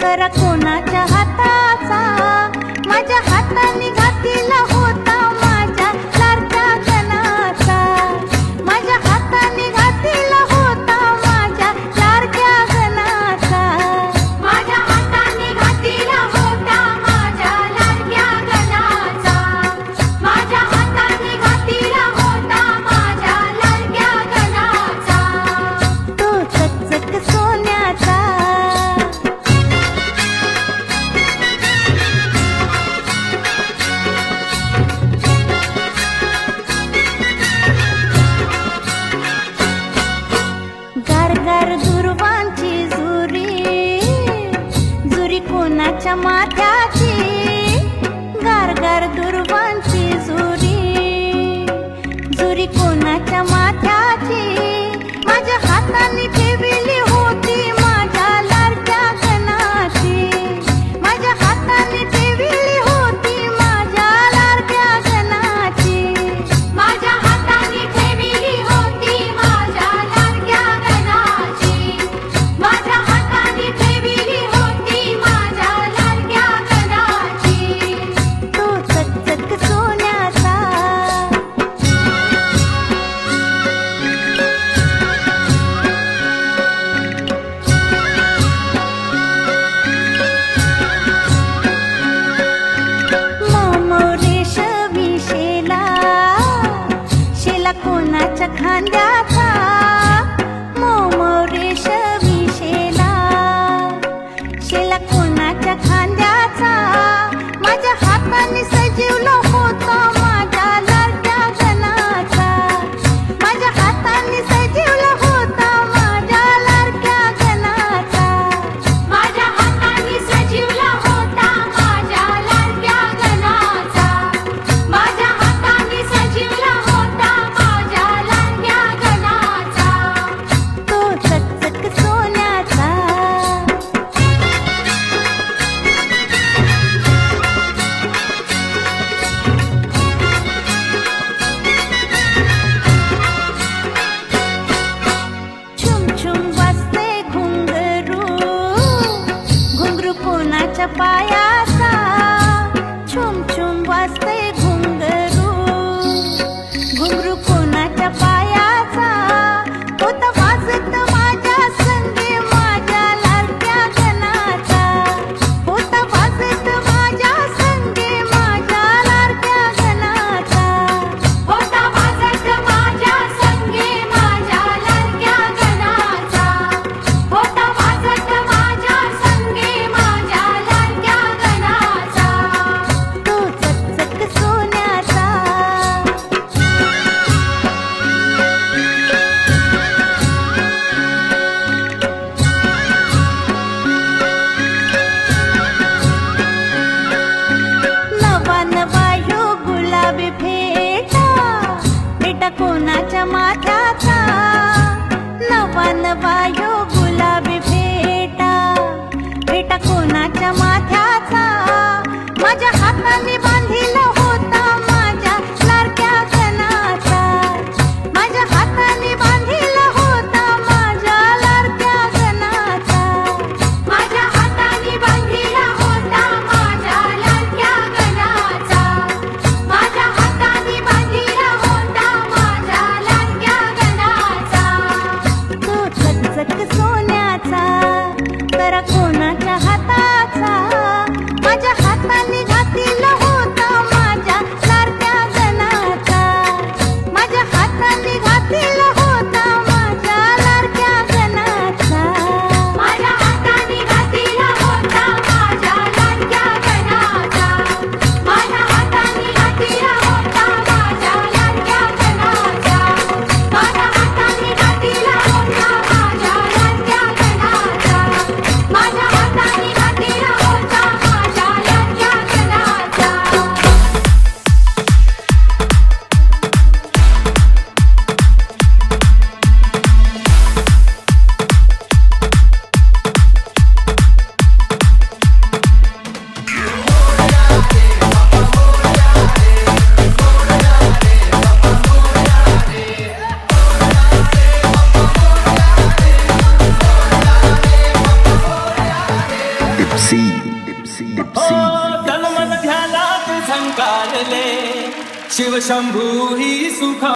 करा कोणाच्या हाताचा. माझ्या माथ्याची गारगार दुर्वांची झुरी झुरी कोणाच्या माझ्या हाताने ठेवली कोणाच्या खांद्यात छपाया माथ्याचा. नवा नवा गुलाबी भेटा. भेटा कोणाच्या माथ्याचा? माझ्या हाताने डिप्सी डिप्सी ओ Dipsy. तन मन ध्यानात झंकारले शिवशंभू ही सुख